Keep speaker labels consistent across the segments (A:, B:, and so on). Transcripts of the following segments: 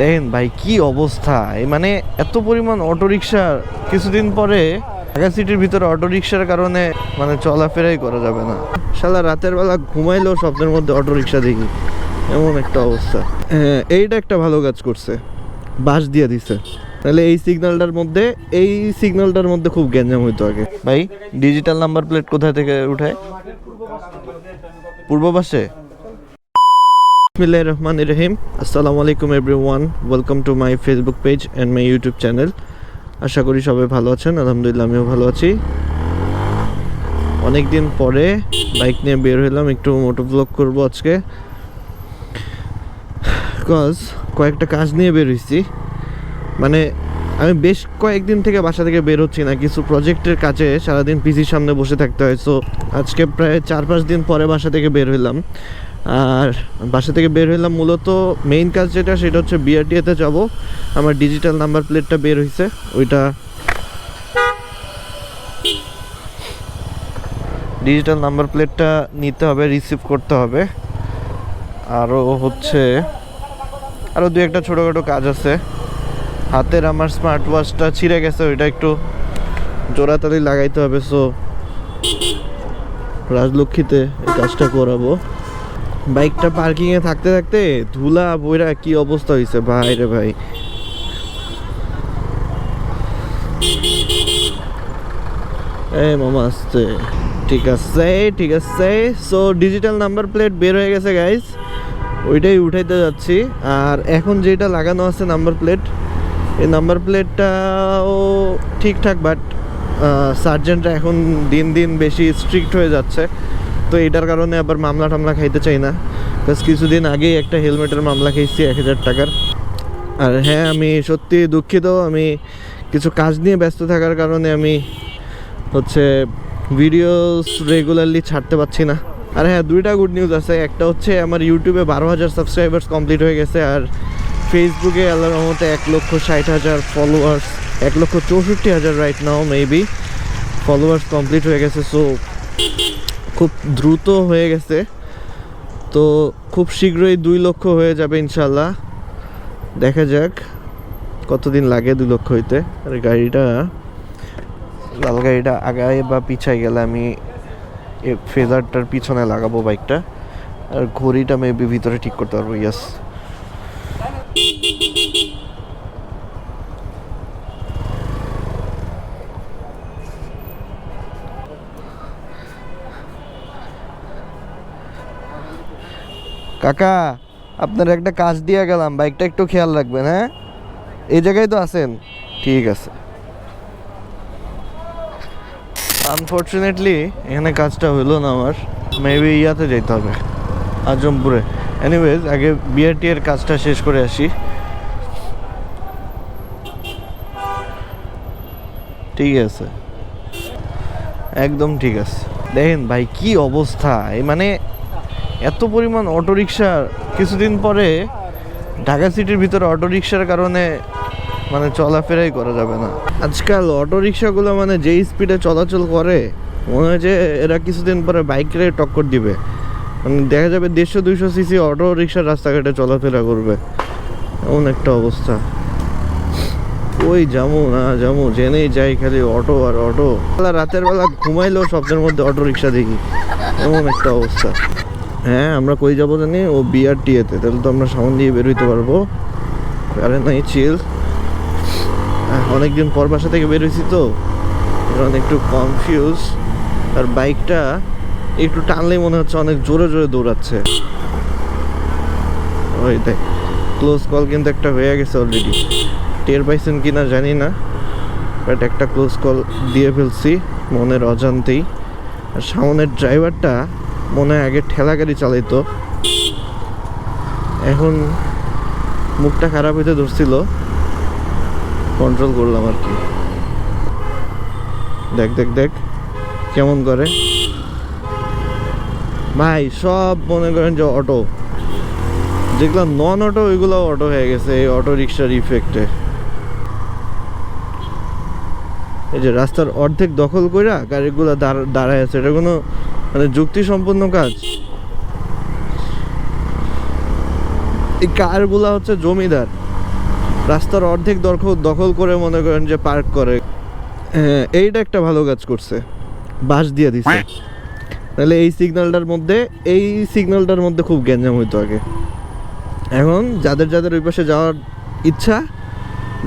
A: দেখেন ভাই, কি অবস্থা? মানে এত পরিমাণ অটোরিকশা কিছুদিন পরে ঢাকা সিটির ভিতরে অটোরিকশার কারণে মানে চলাফেরাই করা যাবে না। শালা রাতের বেলা ঘুমাইলেও স্বপ্নের মধ্যে অটোরিকশা দেখি। এমন একটা অবস্থা। হ্যাঁ এইটা একটা ভালো কাজ করছে। বাস দিয়ে দিছে। তাহলে এই সিগন্যালটার মধ্যে, এই সিগন্যালটার মধ্যে খুব গ্যাঞ্জাম হইতো আগে। ভাই, ডিজিটাল নাম্বার প্লেট কোথা থেকে উঠায়? পূর্ব পাশে বিসমিল্লাহির রহমানির রহিম আসসালামু আলাইকুম everyone welcome to my Facebook page and my YouTube channel আশা করি সবাই ভালো আছেন। আলহামদুলিল্লাহ, আমিও ভালো আছি। অনেক দিন পরে বাইক নিয়ে বের হলাম একটু মোটো ব্লগ করব আজকে। বিকজ কয়েকটা কাজ নিয়ে বের হয়েছি মানে আমি বেশ কয়েকদিন থেকে বাসা থেকে বের হচ্ছি না। কিছু প্রজেক্টের কাজে সারাদিন পিসির সামনে বসে থাকতে হয়। সো আজকে প্রায় চার পাঁচ দিন পরে বাসা থেকে বের হইলাম। আর বাসা থেকে বের হইলাম মূলত মেইন কাজ যেটা, সেটা হচ্ছে বিআরটিএতে যাব। আমার ডিজিটাল নাম্বার প্লেটটা বের হয়েছে ওইটা ডিজিটাল নাম্বার প্লেটটা নিতে হবে রিসিভ করতে হবে। আরও হচ্ছে আরও দু একটা ছোটোখাটো কাজ আছে। হাতের আমার স্মার্ট ওয়াচটা ছিঁড়ে গেছে, ওইটা একটু জোড়াতালি লাগাইতে হবে সো রাজলক্ষ্মীতে এই কাজটা করাবো। বাইকটা পার্কিংয়ে থাকতে থাকতে ধুলা, বইরা কি অবস্থা হয়েছে ভাই রে ভাই। এই মামা আসছে। ঠিক আছে ঠিক আছে। সো ডিজিটাল নাম্বার প্লেট বের হয়ে গেছে গাইস ওইটাই উঠাইতে যাচ্ছি। আর এখন যেটা লাগানো আছে নাম্বার প্লেট এই নাম্বার প্লেটটাও ঠিকঠাক বাট সার্জেন্টরা এখন দিন দিন বেশি স্ট্রিক্ট হয়ে যাচ্ছে। তো এটার কারণে আবার মামলা টামলা খাইতে চাই না। বিকজ কিছুদিন আগেই একটা হেলমেটের মামলা খেয়েছি এক হাজার টাকার। আর হ্যাঁ আমি সত্যি দুঃখিত, আমি কিছু কাজ নিয়ে ব্যস্ত থাকার কারণে আমি হচ্ছে ভিডিওস রেগুলারলি ছাড়তে পারছি না। আর হ্যাঁ দুইটা গুড নিউজ আছে। একটা হচ্ছে আমার ইউটিউবে বারো হাজার সাবস্ক্রাইবার্স কমপ্লিট হয়ে গেছে, আর ফেসবুকে আল্লাহ রহমতে এক লক্ষ ষাট হাজার ফলোয়ার্স এক লক্ষ চৌষট্টি হাজার right now maybe followers complete হয়ে গেছে। সো খুব দ্রুত হয়ে গেছে। তো খুব শীঘ্রই দুই লক্ষ হয়ে যাবে ইনশাল্লাহ দেখা যাক কতদিন লাগে দুই লক্ষ হইতে। আর গাড়িটা, লাল গাড়িটা আগায় বা পিছায় গেলে আমি ফেজারটার পিছনে লাগাবো বাইকটা। আর ঘড়িটা মেবি ভিতরে ঠিক করতে পারব ইয়াস কাকা, আপনার একটা কাজ দিয়ে গেলাম, বাইকটা একটু খেয়াল রাখবেন হ্যাঁ? এই জায়গায় তো আছেন? ঠিক আছে। আনফর্চুনেটলি এখানে কাজটা হইল না আমার। মেবি ইয়াতে যেতে হবে, আজমপুরে। এনিওয়েজ আগে বিআরটি এর কাজটা শেষ করে আসি। ঠিক আছে। একদম ঠিক আছে। দেখেন ভাই, কি অবস্থা? এই মানে এত পরিমাণ অটোরিকশা কিছুদিন পরে ঢাকা সিটির ভিতরে অটোরিকশার কারণে মানে চলাফেরাই করা যাবে না। আজকাল অটোরিকশাগুলো মানে যেই স্পিডে চলাচল করে, মনে হয় যে এরা কিছুদিন পরে বাইকের টক্কর দিবে। মানে দেখা যাবে দেড়শো, দুইশো সিসি অটো রিক্সার রাস্তাঘাটে চলাফেরা করবে। এমন একটা অবস্থা। ওই যাব না যাব, জেনেই যাই খালি অটো আর অটো। রাতের বেলা ঘুমাইলেও স্বপ্নের মধ্যে অটো রিক্সা দেখি। এমন একটা অবস্থা। হ্যাঁ আমরা কই যাব জানি? ও বিআরটিএতে তাহলে তো আমরা সামন দিয়ে বেরোইতে পারব। আরে নাই চিল অনেকদিন পর বাসা থেকে বেরোইছি তো। এখন একটু কনফিউজ আর বাইকটা একটু টানলেই মনে হচ্ছে অনেক জোরে জোরে দৌড়াচ্ছে। ওই দেখ ক্লোজ কল কিন্তু একটা হয়ে গেছে অলরেডি টের পাইছেন কি না জানি না। বাট একটা ক্লোজ কল দিয়ে ফেলছি, মনের অজান্তেই। আর সামনের ড্রাইভারটা মনে হয় আগে ঠেলা গাড়ি চালাইতো। এখন মুখটা খারাপ হইতে ধরছিল। কন্ট্রোল করলাম আর কি। দেখ দেখ দেখ, কেমন করে। ভাই, সব মনে করেন যে অটো যেগুলো নন অটো ওইগুলো অটো হয়ে গেছে, এই অটো রিক্সার ইফেক্টে এই যে রাস্তার অর্ধেক দখল কইরা গাড়িগুলো দাঁড়- দাঁড়ায় আছে। এটা কোনো মানে যুক্তি সম্পন্ন কাজ? এই কারগুলা হচ্ছে জমিদার। রাস্তার অর্ধেক দখল দখল করে মনে করেন যে পার্ক করে। হ্যাঁ এইটা একটা ভালো কাজ করছে। বাস দিয়ে দিছে। তাহলে এই সিগন্যালটার মধ্যে এই সিগন্যালটার মধ্যে খুব গ্যাঞ্জাম হইতো আগে। এখন যাদের যাদের ওই পাশে যাওয়ার ইচ্ছা,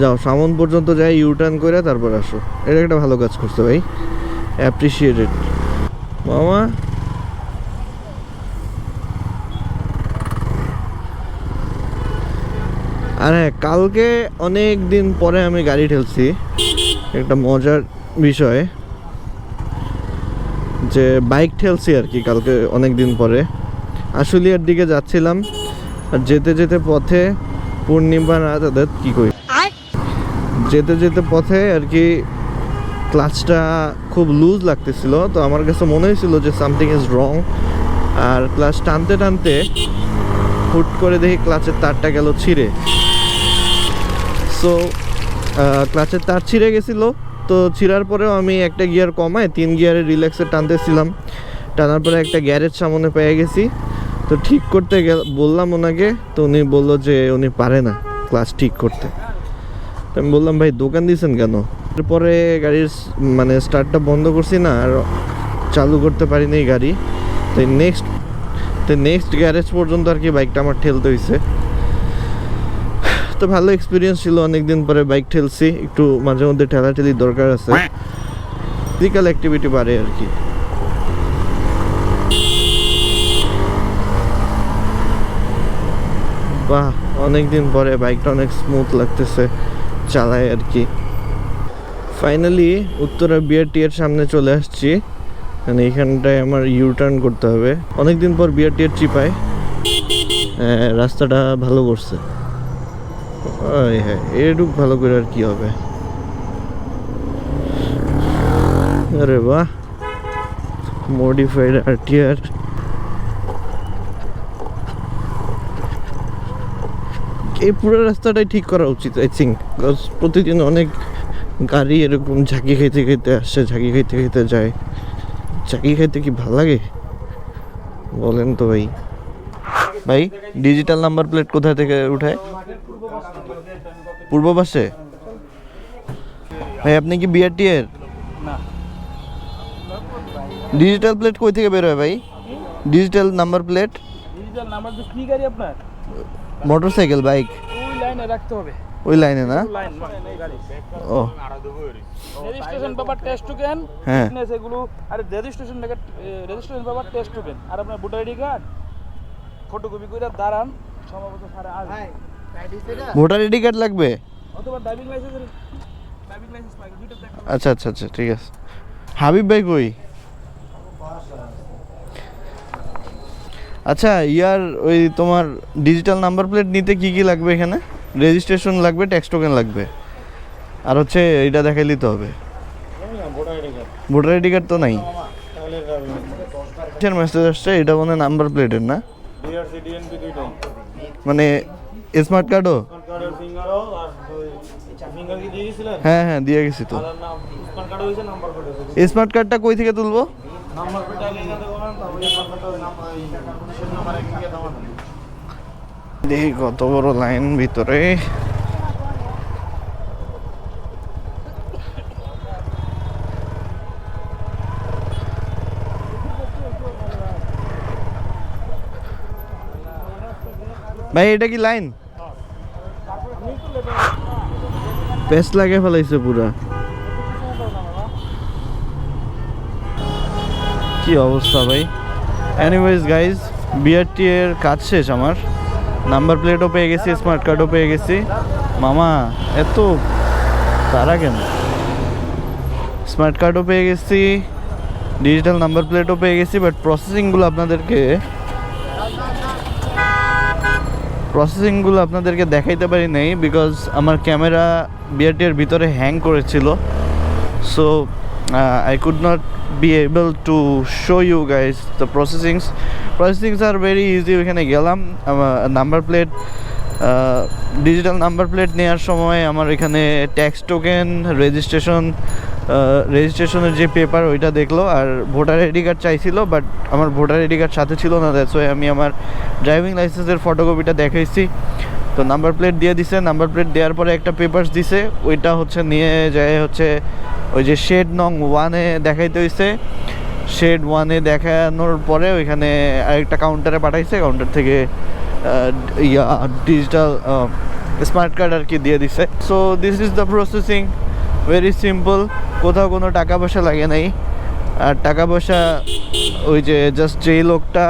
A: যাও, সামন পর্যন্ত যাই ইউ টার্ন করে তারপর আসো। এটা একটা ভালো কাজ করছে ভাই। অ্যাপ্রিসিয়েটেড মামা? আর হ্যাঁ কালকে অনেক দিন পরে আমি গাড়ি ঠেলছি। একটা মজার বিষয় যে বাইক ঠেলছি আর কি কালকে অনেক দিন পরে। আশুলিয়ার দিকে যাচ্ছিলাম আর যেতে যেতে পথে পূর্ণিমা রাত কি কী করি যেতে যেতে পথে আর কি ক্লাচটা খুব লুজ লাগতেছিল, তো আমার কাছে মনে হয়েছিল যে সামথিং ইজ রং আর ক্লাচ টানতে টানতে হুট করে দেখি ক্লাচের তারটা গেল ছিঁড়ে। সো ক্লাচের তার ছিঁড়ে গেছিল, তো ছিঁড়ার পরেও আমি একটা গিয়ার কমায় তিন গিয়ারে রিল্যাক্সে টানতেছিলাম। টানার পরে একটা গ্যারেজ সামনে পেয়ে গেছি। তো ঠিক করতে গেল, বললাম ওনাকে, তো উনি বলল যে উনি পারে না ক্লাচ ঠিক করতে। তো আমি বললাম, ভাই দোকান দিয়েছেন কেন? এরপরে গাড়ির মানে স্টার্টটা বন্ধ করছি না, আর চালু করতে পারিনি গাড়ি। তো নেক্সট তো নেক্সট গ্যারেজ পর্যন্ত আর কি বাইকটা আমার ঠেলতে হয়েছে তো ভালো এক্সপিরিয়েন্স ছিল, অনেকদিন পরে বাইক ঠেলছি। একটু মাঝে মধ্যে ঠেলাঠেলির দরকার আছে। ফিজিক্যাল অ্যাক্টিভিটি বাড়ে আর কি। বাহ, অনেকদিন পরে বাইকটা অনেক স্মুথ লাগতেছে, চালায় আর কি। ফাইনালি উত্তরা বিআরটি এর সামনে চলে আসছি। মানে এখানটায় আমার ইউ টার্ন করতে হবে। অনেকদিন পর বিআরটি এর চিপায়। হ্যাঁ, রাস্তাটা ভালো করছে। হ্যাঁ এটুক ভালো করে আর কি হবে। আরে বাহ! মডিফাইড আরটিআর এই পুরো রাস্তাটাই ঠিক করা উচিত আই থিঙ্ক প্রতিদিন অনেক গাড়ি এরকম ঝাঁকি খাইতে খাইতে আসছে ঝাঁকি খাইতে খাইতে যায়। ঝাঁকি খাইতে কি ভালো লাগে? বলেন তো ভাই। ভাই ডিজিটাল নাম্বার প্লেট কোথা থেকে উঠায়? পূর্ব পাশে ভাই আপনি কি বিআরটি এর? ডিজিটাল প্লেট কই থেকে বের হয় ভাই? Digital number plate
B: digital number কি গাড়ি আপনার?
A: মোটরসাইকেল বাইক
B: ওই লাইনে রাখতে হবে।
A: ওই লাইনে না?
B: লাইন
A: ও
B: রেজিস্ট্রেশন পেপার টেস্ট টোকেন
A: হ্যাঁ।
B: এগুলো আর registration registration paper test token আর আপনার ভোটার আইডি কার্ড ফটোকপি করে দাঁড়ান সম্ভবত স্যার আসবে।
A: ভোটার আইডি কার্ড লাগবে?
B: অথবা ড্রাইভিং লাইসেন্স ড্রাইভিং লাইসেন্স দুইটা দেখো
A: আচ্ছা আচ্ছা আচ্ছা ঠিক আছে। হাবিব ভাই কই? আচ্ছা ইয়ার ওই তোমার ডিজিটাল নাম্বার প্লেট নিতে কি কি লাগবে এখানে? রেজিস্ট্রেশন লাগবে, ট্যাক্স টোকেন লাগবে। আর হচ্ছে এটা দেখাই তো হবে। ভোটার আইডি কার্ড তো নাই। মেসেজ আসছে, এটা মনে নাম্বার প্লেটের না? মানে স্মার্ট কার্ডও হ্যাঁ হ্যাঁ দিয়ে গেছি তো।
C: স্মার্ট
A: কার্ডটা কই থেকে তুলবো
C: নাম্বার প্লেট আগে এখানে করেন তারপরে স্মার্ট কার্ডটা নাম্বার নাম্বার একদিকে দেওয়া
A: দেখি কত বড় লাইন ভিতরে। ভাই, এটা কি লাইন? পেস্ট লাগে ফেলাইছে পুরা। কি অবস্থা ভাই? এনিওয়েজ গাইজ বিআরটি এর কাজ শেষ আমার। নাম্বার প্লেটও পেয়ে গেছি স্মার্ট কার্ডও পেয়ে গেছি। মামা, এত তারা কেন? স্মার্ট কার্ডও পেয়ে গেছি ডিজিটাল নাম্বার প্লেটও পেয়ে গেছি বাট প্রসেসিংগুলো আপনাদেরকে প্রসেসিংগুলো আপনাদেরকে দেখাইতে পারি নাই বিকজ আমার ক্যামেরা বিআরটি এর ভিতরে হ্যাং করেছিল। So uh, I could not be able to show you guys the processings. Processings are very easy. ওখানে গেলাম number plate digital number plate নেওয়ার সময় আমার এখানে ট্যাক্স টোকেন রেজিস্ট্রেশন রেজিস্ট্রেশনের যে পেপার ওইটা দেখল আর ভোটার আইডি কার্ড চাইছিল বাট আমার ভোটার আইডি কার্ড সাথে ছিল না দ্যাটস ওয়াই আমি আমার ড্রাইভিং লাইসেন্সের ফটোকপিটা দেখাইছি তো নাম্বার প্লেট দিয়ে দিছে। নাম্বার প্লেট দেওয়ার পরে একটা পেপারস দিছে। ওইটা হচ্ছে নিয়ে যায় হচ্ছে ওই যে শেড নং ওয়ানে দেখাইতে হয়েছে শেড ওয়ানে দেখানোর পরে ওইখানে আরেকটা কাউন্টারে পাঠাইছে। কাউন্টার থেকে ইয়া ডিজিটাল স্মার্ট কার্ড আর কি দিয়ে দিছে। So this is the processing very simple কোথাও কোনো টাকা পয়সা লাগে নাই। আর টাকা পয়সা ওই যে জাস্ট যেই লোকটা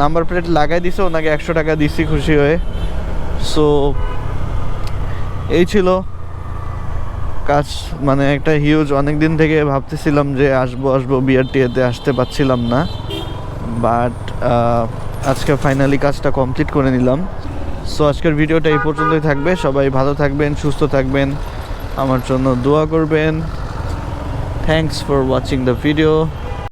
A: নাম্বার প্লেট লাগাই দিছে, ওনাকে একশো টাকা দিছি খুশি হয়ে। সো এই ছিল কাজ মানে একটা হিউজ অনেক দিন থেকে ভাবতেছিলাম যে আসব আসব বিআরটিএতে আসতে পারছিলাম না। বাট আজকে ফাইনালি কাজটা কমপ্লিট করে নিলাম। সো আজকের ভিডিওটা এই পর্যন্তই থাকবে। সবাই ভালো থাকবেন, সুস্থ থাকবেন। আমার জন্য দোয়া করবেন। Thanks for watching the video